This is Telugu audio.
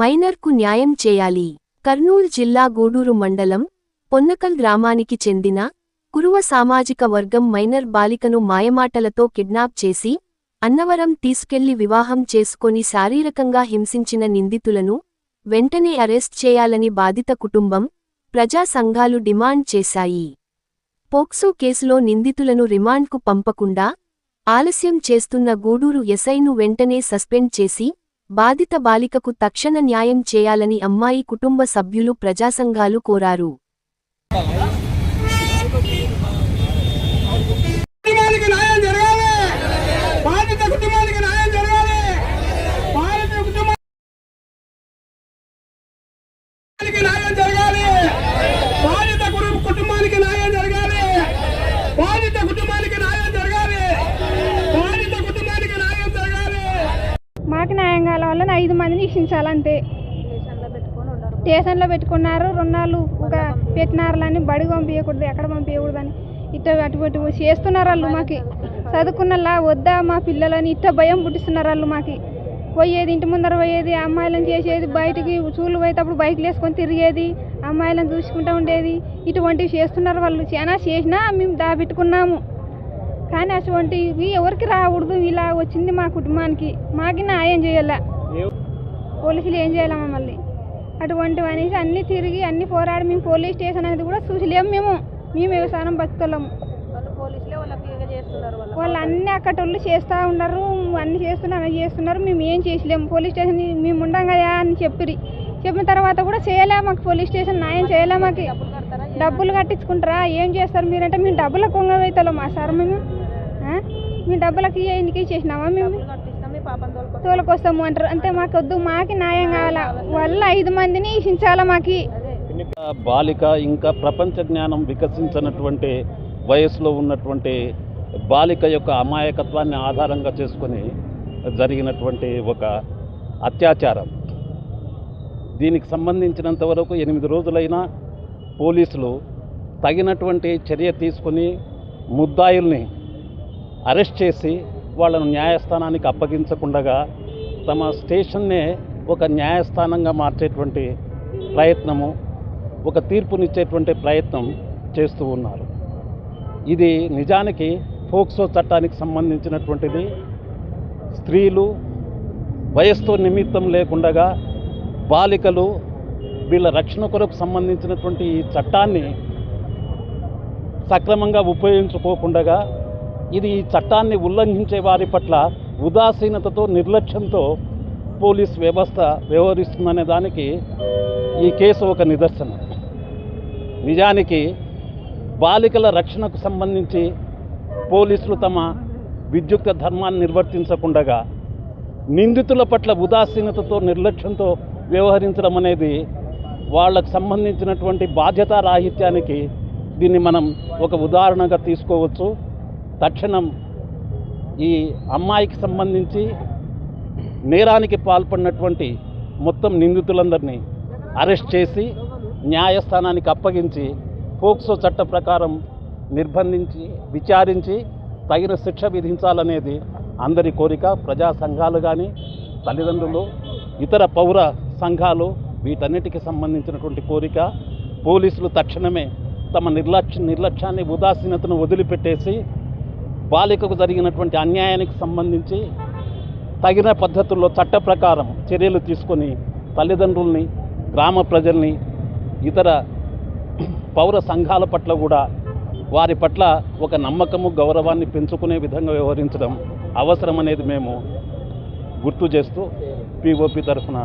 మైనర్కు న్యాయం చేయాలి. కర్నూలు జిల్లా గూడూరు మండలం పొన్నకల్ గ్రామానికి చెందిన కురువ సామాజిక వర్గం మైనర్ బాలికను మాయమాటలతో కిడ్నాప్ చేసి అన్నవరం తీసుకెళ్ళి వివాహం చేసుకొని శారీరకంగా హింసించిన నిందితులను వెంటనే అరెస్ట్ చేయాలని బాధిత కుటుంబం ప్రజా సంఘాలు డిమాండ్ చేశాయి. పోక్సో కేసులో నిందితులను రిమాండ్కు పంపకుండా ఆలస్యం చేస్తున్న గూడూరు ఎస్ఐను వెంటనే సస్పెండ్ చేసి బాధిత బాలికకు తక్షణ న్యాయం చేయాలని అమ్మాయి కుటుంబ సభ్యులు ప్రజాసంఘాలు కోరారు. న్యాయం జరగాలి బాధిత కుటుంబానికి న్యాయం జరగాలి బాధిత కుటుంబానికి న్యాయం జరగాలి బాధిత కుటుంబ- కుటుంబానికి న్యాయం జరగాలి బాధిత కుటుంబానికి న్యాయం జరగాలి బాధిత కుటుంబానికి న్యాయం జరగాలి మాకు న్యాయం కావాలని ఐదు మందిని శిక్షించాలంతే స్టేషన్లో పెట్టుకున్నారు రుణాలు ఒక పెట్టినారులని బడి పంపించకూడదు ఎక్కడ పంపించకూడదని ఇట్ట అటు ఇటు చేస్తున్నారు వాళ్ళు మాకు. చదువుకున్నలా వద్దా మా పిల్లలని ఇట్ట భయం పుట్టిస్తున్నారు వాళ్ళు మాకు. పోయేది ఇంటి ముందర పోయేది అమ్మాయిలను చేసేది బయటికి చూలు పోయేటప్పుడు బైక్లు వేసుకొని తిరిగేది అమ్మాయిలను చూసుకుంటూ ఉండేది. ఇటువంటివి చేస్తున్నారు వాళ్ళు. చాలా చేసినా మేము దాపెట్టుకున్నాము కానీ అటువంటివి ఎవరికి రాకూడదు ఇలా వచ్చింది మా కుటుంబానికి. మాకి న్యాయం చేయాల? పోలీసులు ఏం చేయాలి మమ్మల్ని? అటువంటివి అనేసి అన్ని తిరిగి అన్ని పోరాడి మేము పోలీస్ స్టేషన్ అనేది కూడా చూసలేము మేము. మేము వ్యవసాయం బతుకుతాము వాళ్ళు అన్ని అక్కటోళ్ళు చేస్తూ ఉన్నారు అన్ని చేస్తున్నారు చేస్తున్నారు మేము ఏం చేసలేము. పోలీస్ స్టేషన్ మేము ఉండం కదా అని చెప్పిరి. చెప్పిన తర్వాత కూడా చేయలే మాకు పోలీస్ స్టేషన్ న్యాయం చేయలే మాకు. డబ్బులు కట్టించుకుంటారా? ఏం చేస్తారు మీరంటే మేము డబ్బుల కొంగవైతలో మా సార్ మేము. మేము డబ్బులకి ఎందుకు చేసినామా మేము? తోలుకొస్తాము అంటారు. అంతే మాకు వద్దు మాకి న్యాయం కావాలా? వాళ్ళ ఐదు మందిని హించాలా మాకి? బాలిక ఇంకా ప్రపంచ జ్ఞానం వికసించినటువంటి వయసులో ఉన్నటువంటి బాలిక యొక్క అమాయకత్వాన్ని ఆధారంగా చేసుకొని జరిగినటువంటి ఒక అత్యాచారం. దీనికి సంబంధించినంత వరకు ఎనిమిది రోజులైనా పోలీసులు తగినటువంటి చర్య తీసుకొని ముద్దాయిల్ని అరెస్ట్ చేసి వాళ్ళను న్యాయస్థానానికి అప్పగించకుండగా తమ స్టేషన్నే ఒక న్యాయస్థానంగా మార్చేటువంటి ప్రయత్నము ఒక తీర్పునిచ్చేటువంటి ప్రయత్నం చేస్తూ ఉన్నారు. ఇది నిజానికి ఫోక్సో చట్టానికి సంబంధించినటువంటిది. స్త్రీలు వయస్సుతో నిమిత్తం లేకుండగా బాలికలు వీళ్ళ రక్షణ కొరకు సంబంధించినటువంటి ఈ చట్టాన్ని సక్రమంగా ఉపయోగించుకోకుండగా ఇది ఈ చట్టాన్ని ఉల్లంఘించే వారి పట్ల ఉదాసీనతతో నిర్లక్ష్యంతో పోలీస్ వ్యవస్థ వ్యవహరిస్తుందనే దానికి ఈ కేసు ఒక నిదర్శనం. నిజానికి బాలికల రక్షణకు సంబంధించి పోలీసులు తమ విద్యుక్త ధర్మాన్ని నిర్వర్తించకుండగా నిందితుల పట్ల ఉదాసీనతతో నిర్లక్ష్యంతో వ్యవహరించడం అనేది వాళ్ళకు సంబంధించినటువంటి బాధ్యతా రాహిత్యానికి దీన్ని మనం ఒక ఉదాహరణగా తీసుకోవచ్చు. తక్షణం ఈ అమ్మాయికి సంబంధించి నేరానికి పాల్పడినటువంటి మొత్తం నిందితులందరినీ అరెస్ట్ చేసి న్యాయస్థానానికి అప్పగించి పోక్సో చట్ట ప్రకారం నిర్బంధించి విచారించి తగిన శిక్ష విధించాలనేది అందరి కోరిక. ప్రజా సంఘాలు కానీ తల్లిదండ్రులు ఇతర పౌర సంఘాలు వీటన్నిటికి సంబంధించినటువంటి కోరిక. పోలీసులు తక్షణమే తమ నిర్లక్ష్య నిర్లక్ష్యాన్ని ఉదాసీనతను వదిలిపెట్టేసి బాలికకు జరిగినటువంటి అన్యాయానికి సంబంధించి తగిన పద్ధతుల్లో చట్ట ప్రకారం చర్యలు తీసుకొని తల్లిదండ్రుల్ని గ్రామ ప్రజల్ని ఇతర పౌర సంఘాల పట్ల కూడా వారి పట్ల ఒక నమ్మకము గౌరవాన్ని పెంచుకునే విధంగా వ్యవహరించడం అవసరం అనేది మేము గుర్తు చేస్తూ పిఓపి తరఫున